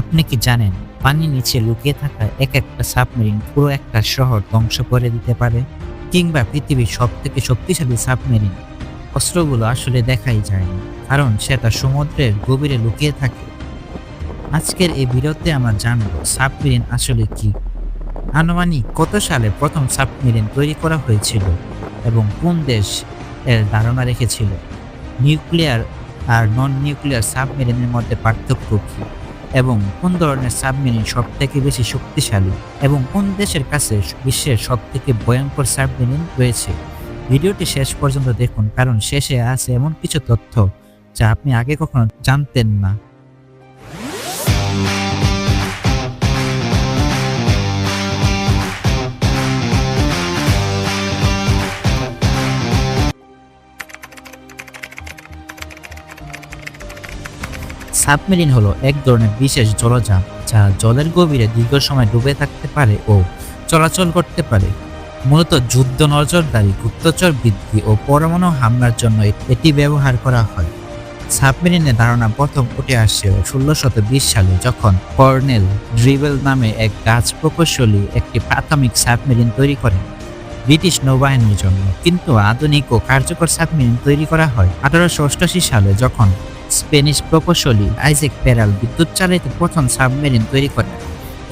আপনি কি জানেন, পানির নিচে লুকিয়ে থাকা এক একটা সাবমেরিন পুরো একটা শহর ধ্বংস করে দিতে পারে? কিংবা পৃথিবীর সব থেকে শক্তিশালী সাবমেরিন? অস্ত্রগুলো আসলে দেখাই যায় না কারণ সেটা সমুদ্রের গভীরে লুকিয়ে থাকে। আজকের এই ভিডিওতে আমরা জানব, সাবমেরিন আসলে কি? আনুমানিক কত সালে প্রথম সাবমেরিন তৈরি করা হয়েছিল এবং কোন দেশ এর ধারণা রেখেছিল? নিউক্লিয়ার আর নন নিউক্লিয়ার সাবমেরিনের মধ্যে পার্থক্য কী? এবং কোন ধরনের সাবমেরিন সব থেকে বেশি শক্তিশালী এবং কোন দেশের কাছে বিশ্বের সব থেকে ভয়ঙ্কর সাবমেরিন রয়েছে? ভিডিওটি শেষ পর্যন্ত দেখুন, কারণ শেষে আছে এমন কিছু তথ্য যা আপনি আগে কখনো জানতেন না। সাবমেরিন হলো এক ধরনের বিশেষ জলযান যা জলের গভীরে দীর্ঘ সময় ডুবে থাকতে পারে ও চলাচল করতে পারে। মূলত যুদ্ধ নজরদারি, গুপ্তচর বৃদ্ধি ও পরমাণু হামলার জন্য এটি ব্যবহার করা হয়। সাবমেরিনের ধারণা প্রথম উঠে আসে ষোলোশো বিশ সালে যখন কর্নেল ড্রিবেল নামে এক গাছ প্রকৌশলী একটি প্রাথমিক সাবমেরিন তৈরি করেন। ব্রিটিশ নৌবাহিনীর জন্য। কিন্তু আধুনিক ও কার্যকর সাবমেরিন তৈরি করা হয়। আঠারোশো সালে যখন স্পেনিশ প্রকৌশলী আইজেক পেরাল বিদ্যুৎ চালিত প্রথম সাবমেরিন তৈরি করেন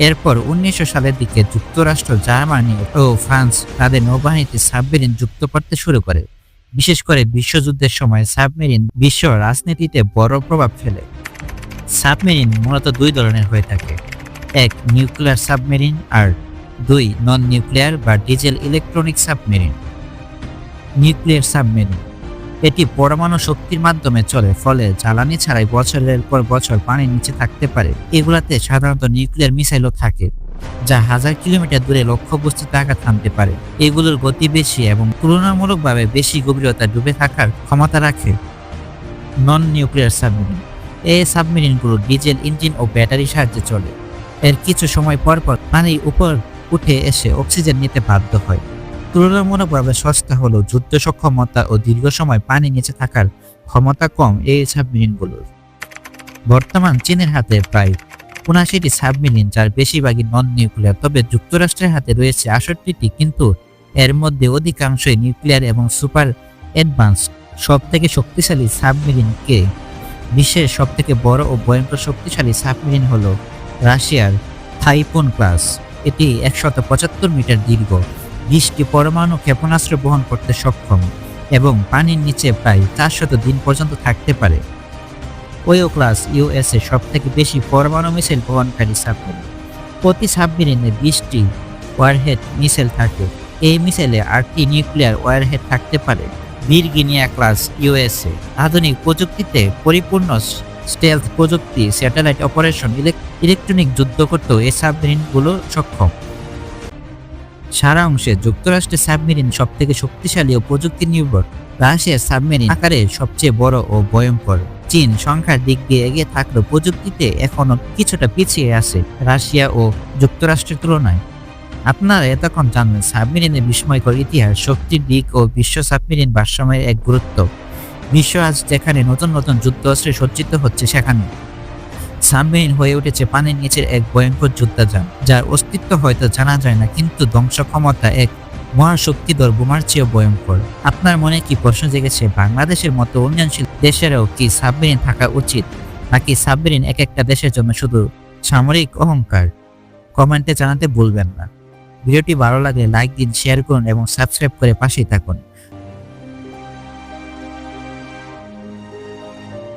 এরপর উনিশশো সালের দিকে যুক্তরাষ্ট্র, জার্মানি ও ফ্রান্স তাদের নৌবাহিনীতে সাবমেরিন যুক্ত করতে শুরু করে। বিশেষ করে বিশ্বযুদ্ধের সময় সাবমেরিন বিশ্ব রাজনীতিতে বড় প্রভাব ফেলে। সাবমেরিন মূলত দুই ধরনের হয়ে থাকে, এক নিউক্লিয়ার সাবমেরিন আর দুই নন নিউক্লিয়ার বা diesel electronic submarine. Nuclear submarine এটি পরমাণু শক্তির মাধ্যমে চলে, ফলে জ্বালানি ছাড়াই বছরের পর বছর পানির নিচে থাকতে পারে। এগুলাতে সাধারণত নিউক্লিয়ার মিসাইলও থাকে, যা হাজার কিলোমিটার দূরে লক্ষ্যবস্তুতে আঘাত থামতে পারে। এগুলোর গতি বেশি এবং তুলনামূলকভাবে বেশি গভীরতা ডুবে থাকার ক্ষমতা রাখে। Non nuclear submarine. এই সাবমেরিনগুলো ডিজেল ইঞ্জিন ও ব্যাটারি সাহায্যে চলে। এর কিছু সময় পর পর পানির উপর উঠে এসে অক্সিজেন নিতে বাধ্য হয়। তুলনামূলকভাবে সস্তা হলো যুদ্ধ সক্ষমতা ও দীর্ঘ সময় পানি নিচে থাকার ক্ষমতা কম, এই সাবমেরিনগুলোর। বর্তমান চীনের হাতে প্রায় উনাশিটি সাবমেরিন, যার বেশিরভাগই নন নিউক্লিয়ার তবে যুক্তরাষ্ট্রের হাতে রয়েছে আষট্টিটি, কিন্তু এর মধ্যে অধিকাংশই নিউক্লিয়ার এবং সুপার অ্যাডভান্সড। সব থেকে শক্তিশালী সাবমেরিনকে, বিশ্বের সব থেকে বড় ও ভয়ঙ্কর শক্তিশালী সাবমেরিন হলো রাশিয়ার থাইপুন ক্লাস। এটি একশত পঁচাত্তর মিটার দীর্ঘ। বিশটি পরমাণু ক্ষেপণাস্ত্র বহন করতে সক্ষম এবং পানির নিচে প্রায় চারশত দিন পর্যন্ত থাকতে পারে। ওয়ো ক্লাস ইউএসএ সব থেকে বেশি পরমাণু মিসাইল বহনকারী সাবমেরিন। প্রতি সাবমেরিনে বিশটি ওয়ারহেড মিসাইল থাকে। এই মিসাইলে আটটি নিউক্লিয়ার ওয়ারহেড থাকতে পারে। ভিরগিনিয়া ক্লাস ইউএসএ আধুনিক প্রযুক্তিতে পরিপূর্ণ স্টেলথ প্রযুক্তি, স্যাটেলাইট অপারেশন ইলেকট্রনিক যুদ্ধ করতেও এই সাবমেরিনগুলো সক্ষম। সারা অংশে যুক্তরাষ্ট্রের সাবমেরিন সব থেকে শক্তিশালী ও প্রযুক্তি নির্ভর রাশিয়ার সাবমেরিন আকারে সবচেয়ে বড় ও ভয়ঙ্কর। চীন সংখ্যার দিক দিয়ে এগিয়ে থাকলেও প্রযুক্তিতে এখনও কিছুটা পিছিয়ে আছে রাশিয়া ও যুক্তরাষ্ট্রের তুলনায়। আপনারা এতক্ষণ জানবেন সাবমেরিনের বিস্ময়কর ইতিহাস, শক্তির দিক ও বিশ্ব সাবমেরিন ভারসাম্যের এক গুরুত্ব। বিশ্ব আজ যেখানে নতুন নতুন যুদ্ধ অস্ত্রে সজ্জিত হচ্ছে সেখানে। সাবমেরিন হয়ে উঠেছে পানির নিচের এক ভয়ঙ্কর যোদ্ধাযান, যার অস্তিত্ব হয়তো জানা যায় না, কিন্তু ধ্বংস ক্ষমতা এক মহাশক্তিধর বোমার চেয়েও ভয়ঙ্কর। আপনার মনে কি প্রশ্ন জেগেছে, বাংলাদেশের মতো উন্নয়নশীল দেশেরও কি সাবমেরিন থাকা উচিত, নাকি সাবমেরিন এক একটা দেশের জন্য শুধু সামরিক অহংকার? কমেন্টে জানাতে ভুলবেন না। ভিডিওটি ভালো লাগলে লাইক দিন, শেয়ার করুন এবং সাবস্ক্রাইব করে পাশেই থাকুন।